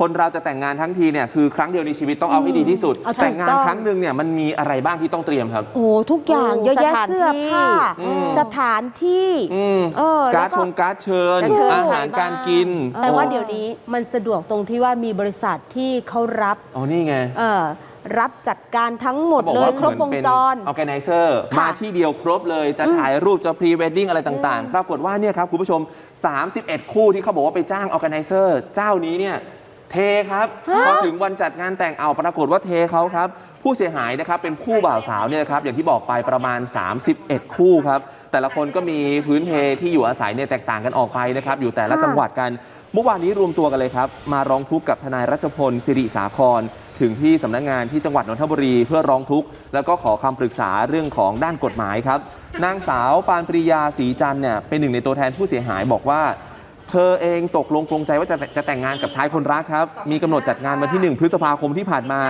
คนเราจะแต่งงานทั้งทีเนี่ยคือครั้งเดียวในชีวิตต้องเอาให้ดีที่สุด เอาถูกแต่งงานต้อง ครั้งหนึ่งเนี่ยมันมีอะไรบ้างที่ต้องเตรียมครับ โอ้ทุกอย่างโอ้เยอะแยะสถานเสื้อผ้าที่อืม สถานที่อืมเออการ์ดแล้วก็ชงการ์ดเชิญจะเชิญ อาหารใครบ้างการกินแต่ว่าโอ้เดี๋ยวนี้มันสะดวกตรงที่ว่ามีบริษัทที่เขารับอ๋อนี่ไงเออรับจัดการทั้งหมดขาบอกเลยว่าครบวงจร ออแกไนเซอร์ค่ะมาที่เดียวครบเลยจะถ่ายรูปจะพรีเวดดิ้งอะไรต่างๆ ปรากฏว่าเนี่ยครับคุณผู้ชม 31 คู่ที่เขาบอกว่าไปจ้างออแกไนเซอร์เจ้านี้เนี่ย เทครับพอถึงวันจัดงานแต่งเอาปรากฏว่าเทเขาครับ ผู้เสียหายนะครับเป็นคู่บ่าวสาวเนี่ยนะครับอย่างที่บอกไปประมาณ 31 คู่ครับ แต่ละคนก็มีพื้นเพที่อยู่อาศัยเนี่ยแตกต่างกันออกไปนะครับ อยู่แต่ละค่ะจังหวัดกัน เมื่อวานนี้รวมตัวกันเลยครับ มาร้องทุกข์กับทนายรัชพลสิริสาคร ถึงที่สำนักงานที่จังหวัดนนทบุรีเพื่อร้องทุกข์แล้วก็ขอคำปรึกษาเรื่องของด้านกฎหมายครับนางสาวปานปริยาศรีจันทร์เนี่ยเป็นหนึ่งในตัวแทนผู้เสียหายบอกว่า เธอเองตกลงปรงใจว่าจะจะแต่งงานกับชายคนรักครับ มีกำหนดจัดงานวันที่ 1 พฤษภาคมที่ผ่านมา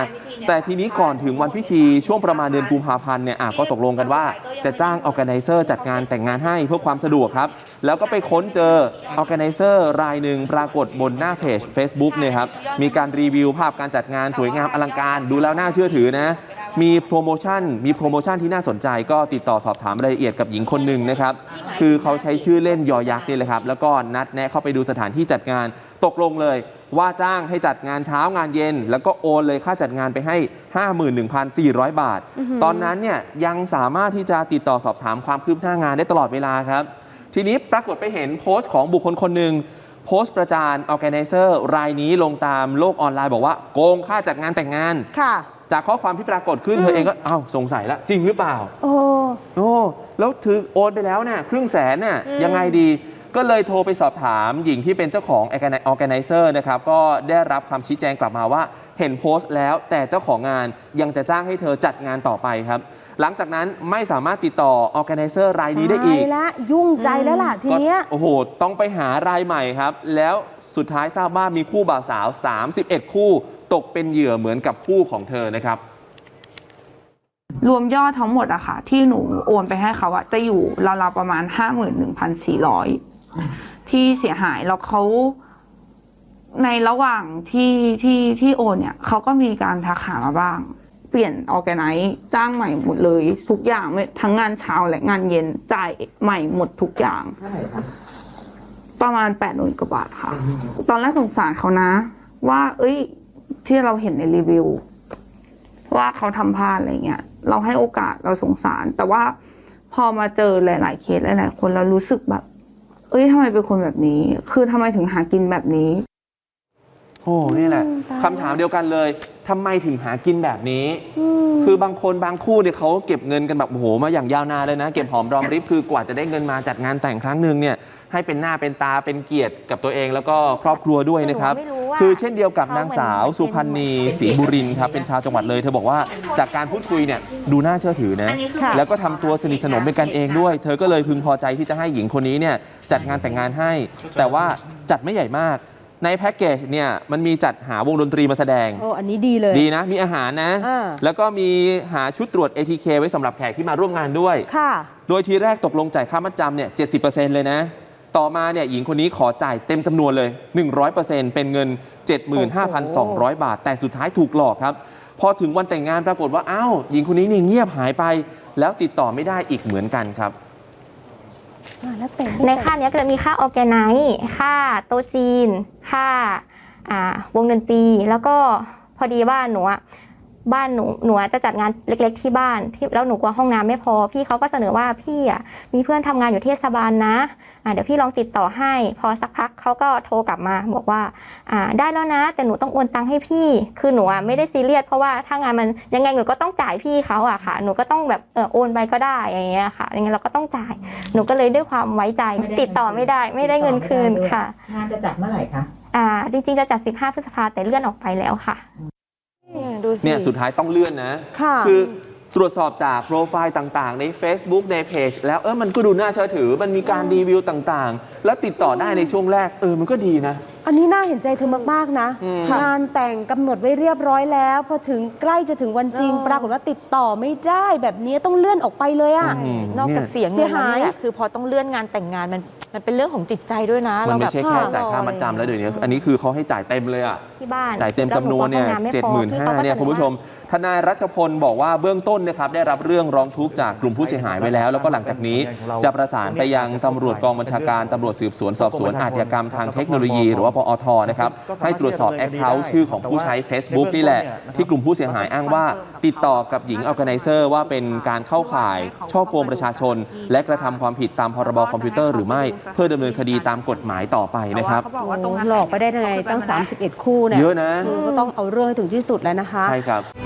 แต่ทีนี้ก่อนถึงวันพิธีช่วงประมาณเดือนกุมภาพันธ์เนี่ยอะก็ตกลงกันว่า จะจ้างออแกไนเซอร์จัดงานแต่งงานให้เพื่อความสะดวกครับ แล้วก็ไปค้นเจอออแกไนเซอร์รายหนึ่งปรากฏบนหน้าเพจ Facebook เนี่ยครับมีการรีวิวภาพการจัดงานสวยงามอลังการ ดูแล้วน่าเชื่อถือนะ มีโปรโมชั่น มีโปรโมชั่นที่น่าสนใจก็ติดต่อสอบถามรายละเอียดกับหญิงคนหนึ่งนะครับ คือเขาใช้ชื่อเล่นยอยักษ์นี่แหละครับ แล้วก็นัดแนะเข้าไปดูสถานที่จัดงาน ตกลงเลย ว่าจ้างให้จัดงานเช้างานเย็น แล้วก็โอนเลยค่าจัดงานไปให้ 51,400 บาท ตอนนั้นเนี่ยยังสามารถที่จะติดต่อสอบถามความคืบหน้างานได้ตลอดเวลาครับ ทีนี้ปรากฏไปเห็นโพสต์ของบุคคลคนหนึ่งโพสต์ประจานออแกไนเซอร์รายนี้ลงตามโลกออนไลน์บอกว่าโกงค่าจัดงานแต่งงานค่ะ จากข้อความที่ปรากฏขึ้นเธอเองก็เอ้าสงสัยแล้วจริงหรือเปล่า โอ้โอ้แล้วถือโอนไปแล้วเนี่ยครึ่งแสนเนี่ยยังไงดีก็เลยโทรไปสอบถามหญิงที่เป็นเจ้าของออแกไนเซอร์นะครับ ก็ได้รับคำชี้แจงกลับมาว่า เห็นโพสต์แล้วแต่เจ้าของงานยังจะจ้างให้เธอจัดงานต่อไปครับ หลังจากนั้นไม่สามารถติดต่อออแกไนเซอร์รายนี้ได้อีก ตายละยุ่งใจแล้วล่ะทีเนี้ย ก็โอ้โห ต้องไปหารายใหม่ครับ แล้วสุดท้ายทราบว่ามีคู่บ่าวสาว 31 คู่ ตกเป็นเหยื่อเหมือนกับคู่ของเธอนะครับ รวมยอดทั้งหมดอะค่ะ ที่หนูโอนไปให้เขาอะจะอยู่ราวๆประมาณห้าหมื่นหนึ่งพันสี่ร้อยที่เสียหายแล้วเขา ในระหว่างที่ที่ที่โอนเนี่ยเขาก็มีการทักหามาบ้าง เปลี่ยนออแกไนซ์จ้างใหม่หมดเลย ทุกอย่างไม่ทั้งงานเช้าและงานเย็นจ่ายใหม่หมดทุกอย่างประมาณแปดหมื่นกว่าบาทค่ะ ตอนแรกสงสารเขานะ ว่า เอ้ย ที่เราเห็นในรีวิว ว่าเขาทำพลาดอะไรเงี้ยเราให้โอกาสเราสงสาร แต่ว่าพอมาเจอหลาย ๆ เคสหลาย ๆ คนเรารู้สึกแบบ เอ้ยทำไมเป็นคนแบบนี้ คือทำไมถึงหากินแบบนี้ โอ้นี่แหละอืมตายคำถามเดียวกันเลยทำไมถึงหากินแบบนี้อืมคือบางคนบางคู่เนี่ยเขาเก็บเงินกันแบบโอ้โหมาอย่างยาวนานเลยนะ เก็บหอมรอมริบคือกว่าจะได้เงินมาจัดงานแต่งครั้งหนึ่งเนี่ยให้เป็นหน้าเป็นตาเป็นเกียรติกับตัวเองแล้วก็ครอบครัวด้วยนะครับหนูไม่รู้ว่าคือเช่นเดียวกับนางสาวเขาเหมือนสุพันธ์นีศรีบุรินทร์ครับเป็นชาวจังหวัดเลย เธอบอกว่าจากการพูดคุยเนี่ยดูน่าเชื่อถือนะค่ะแล้วก็ทำตัวสนิทสนมเป็นกันเองด้วย เธอก็เลยพึงพอใจที่จะให้หญิงคนนี้เนี่ยจัดงานแต่งงานให้ แต่ว่าจัดไม่ใหญ่มาก ในแพ็กเกจเนี่ยมันมีจัดหาวงดนตรีมาแสดง โอ้อันนี้ดีเลย ดีนะ มีอาหารนะ อ่า แล้วก็มีหาชุดตรวจ ATK ไว้สำหรับแขกที่มาร่วมงานด้วย ค่ะ โดยทีแรกตกลงจ่ายค่ามัดจำเนี่ย70%เลยนะ ต่อมาเนี่ยหญิงคนนี้ขอจ่ายเต็มจำนวนเลย 100%เป็นเงิน 75,200 บาท แต่สุดท้ายถูกหลอกครับ พอถึงวันแต่งงานปรากฏว่า อ้าว หญิงคนนี้นี่เงียบหายไป แล้วติดต่อไม่ได้อีกเหมือนกันครับอ่าแล้วแต่ง ในค่าเนี้ยก็จะมีค่าออแกไนซ์ค่าโตจีน ค่าอ่าวงดนตรี แล้วก็พอดีว่าหนูอะ บ้านหนูหนูอะจะจัดงานเล็ก ๆ ที่บ้านที่แล้วหนูกลัวห้องน้ำไม่พอ พี่เขาก็เสนอว่าพี่อะมีเพื่อนทำงานอยู่เทศบาลนะอ่าเดี๋ยวพี่ลองติดต่อให้ พอสักพักเขาก็โทรกลับมาบอกว่าอ่าได้แล้วนะ แต่หนูต้องโอนตังค์ให้พี่ คือหนูอะไม่ได้ซีเรียสเพราะว่าถ้างานมันยังไงหนูก็ต้องจ่ายพี่เขาอะค่ะ หนูก็ต้องแบบเออโอนไปก็ได้อย่างเงี้ยค่ะยังไงเราก็ต้องจ่าย หนูก็เลยด้วยความไว้ใจติดต่อไม่ได้ ไม่ได้เงินคืนค่ะงานจะจัดเมื่อไหร่คะอ่าจริงๆจะจัด 15 พฤษภาแต่เลื่อนออกไปแล้วค่ะเนี่ยดู สิ เนี่ยสุดท้ายต้องเลื่อนนะค่ะคือตรวจสอบจากโปรไฟล์ต่างๆ ใน Facebook ในเพจแล้วเออมันก็ดูน่าเชื่อถือ มันมีการรีวิวต่างๆ แล้วติดต่อได้ในช่วงแรกเออมันก็ดีนะ อันนี้น่าเห็นใจเธอมากๆนะอืมงานแต่งกำหนดไว้เรียบร้อยแล้ว พอถึงใกล้จะถึงวันจริงเออปรากฏว่าติดต่อไม่ได้แบบนี้ต้องเลื่อนออกไปเลยอะอืม นอกจากเนี่ยเสียเสีเงิยนหายแล้วเนี่ยคือพอต้องเลื่อนงานแต่งงานมันมันเป็นเรื่องของจิตใจด้วยนะมันเราไม่แบบใช่แค่จ่ายค่ามัดจำแล้วเดี๋ยวนี้อันนี้คือเขาให้จ่ายเต็มเลยอะที่บ้านจ่ายเต็มจำนวนเนี่ยแล้วหก็เจ็ดทำหงามื่นไพอห้าพี่ขาก็เนี่ยจะคุณผู้ชม ทนายรัชพลบอกว่าเบื้องต้นนะครับได้รับเรื่องร้องทุกข์จากกลุ่มผู้เสียหายไว้แล้ว แล้วก็หลังจากนี้จะประสานไปยังตำรวจกองบัญชาการตำรวจสืบสวนสอบสวนอาชญากรรมทางเทคโนโลยี หรือว่าปอทนะครับให้ตรวจสอบแอคเคาท์ชื่อของผู้ใช้ Facebook นี่แหละ ที่กลุ่มผู้เสียหายอ้างว่า ติดต่อกับหญิงออแกไนเซอร์ว่าเป็นการเข้าข่ายช่อโกงประชาชน และกระทำความผิดตามพรบคอมพิวเตอร์หรือไม่ เพื่อดำเนินคดีตามกฎหมายต่อไปนะครับเขาบอกว่าตรงนั้นหลอกไปได้ยังไงตั้ง 31 คู่เนี่ยเยอะนะคือก็ต้องเอาเรื่องให้ถึงที่สุดแล้วนะคะ ใช่ครับ